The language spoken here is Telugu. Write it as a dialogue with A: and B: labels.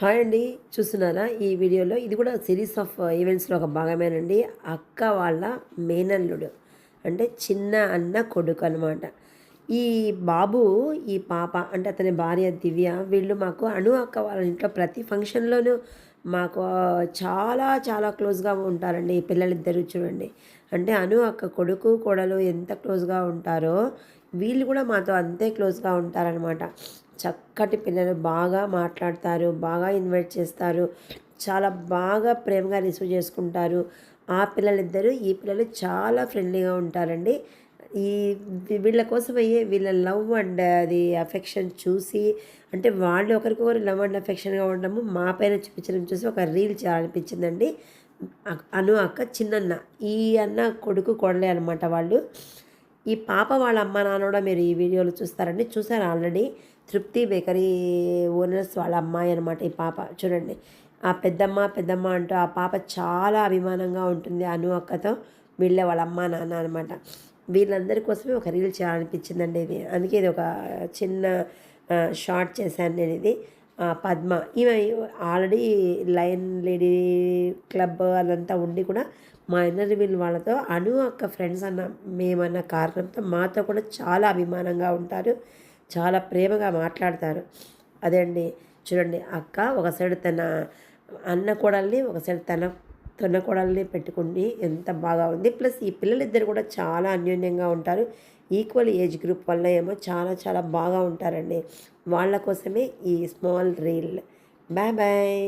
A: హాయ్ అండి చూస్తున్నారా? ఈ వీడియోలో ఇది కూడా సిరీస్ ఆఫ్ ఈవెంట్స్లో ఒక భాగమేనండి. అక్క వాళ్ళ మేనల్లుడు అంటే చిన్న అన్న కొడుకు అనమాట ఈ బాబు ఈ పాప అంటే అతని భార్య దివ్య వీళ్ళు మాకు అను అక్క వాళ్ళ ఇంట్లో ప్రతి ఫంక్షన్లోనూ మాకు చాలా చాలా క్లోజ్గా ఉంటారండి. ఈ పిల్లలిద్దరూ చూడండి. అంటే అను అక్క కొడుకు కోడలు ఎంత క్లోజ్గా ఉంటారో వీళ్ళు కూడా మాతో అంతే క్లోజ్గా ఉంటారనమాట చక్కటి పిల్లలు బాగా మాట్లాడతారు బాగా ఇన్వైట్ చేస్తారు చాలా బాగా ప్రేమగా రిసీవ్ చేసుకుంటారు. ఆ పిల్లలిద్దరూ ఈ పిల్లలు చాలా ఫ్రెండ్లీగా ఉంటారండి. ఈ వీళ్ళ కోసం అయ్యే వీళ్ళ లవ్ అండ్ అది అఫెక్షన్ చూసి అంటే వాళ్ళు ఒకరికొకరు లవ్ అండ్ అఫెక్షన్గా ఉండడము మా పైన చూపించడం చూసి ఒక రీల్ అనిపించిందండి. అను అక్క చిన్నన్న ఈ అన్న కొడుకు కొడలే అనమాట వాళ్ళు. ఈ పాప వాళ్ళ అమ్మ నాన్న కూడా మీరు ఈ వీడియోలో చూస్తారండి. చూసారు ఆల్రెడీ? తృప్తి బేకరీ ఓనర్స్ వాళ్ళ అమ్మాయి అనమాట ఈ పాప. చూడండి. ఆ పెద్దమ్మ పెద్దమ్మ అంటూ ఆ పాప చాలా అభిమానంగా ఉంటుంది. అను అక్కతో వీళ్ళే వాళ్ళ అమ్మ నాన్న అనమాట వీళ్ళందరి కోసమే ఒక రీల్ చేయాలనిపించిందండి ఇది. అందుకే ఇది ఒక చిన్న షార్ట్ చేశాను నేను ఇది. పద్మ. ఈమె ఆల్రెడీ లయన్ లేడీ క్లబ్ అదంతా ఉండి కూడా మా ఇన్నర్ వీల్ వాళ్ళతో అను అక్క ఫ్రెండ్స్ అన్న మేమన్న కారణంతో మాతో కూడా చాలా అభిమానంగా ఉంటారు. చాలా ప్రేమగా మాట్లాడతారు. అదే అండి. చూడండి అక్క ఒక సైడ్ తన అన్న కోడల్ని ఒక సైడ్ తన తొన్నకోడల్ని పెట్టుకుని ఎంత బాగా ఉంది. ప్లస్ ఈ పిల్లలిద్దరు కూడా చాలా అన్యోన్యంగా ఉంటారు. ఈక్వల్ ఏజ్ గ్రూప్ వల్ల ఏమో చాలా చాలా బాగా ఉంటారండి. వాళ్ళ కోసమే ఈ స్మాల్ రీల్. Bye bye.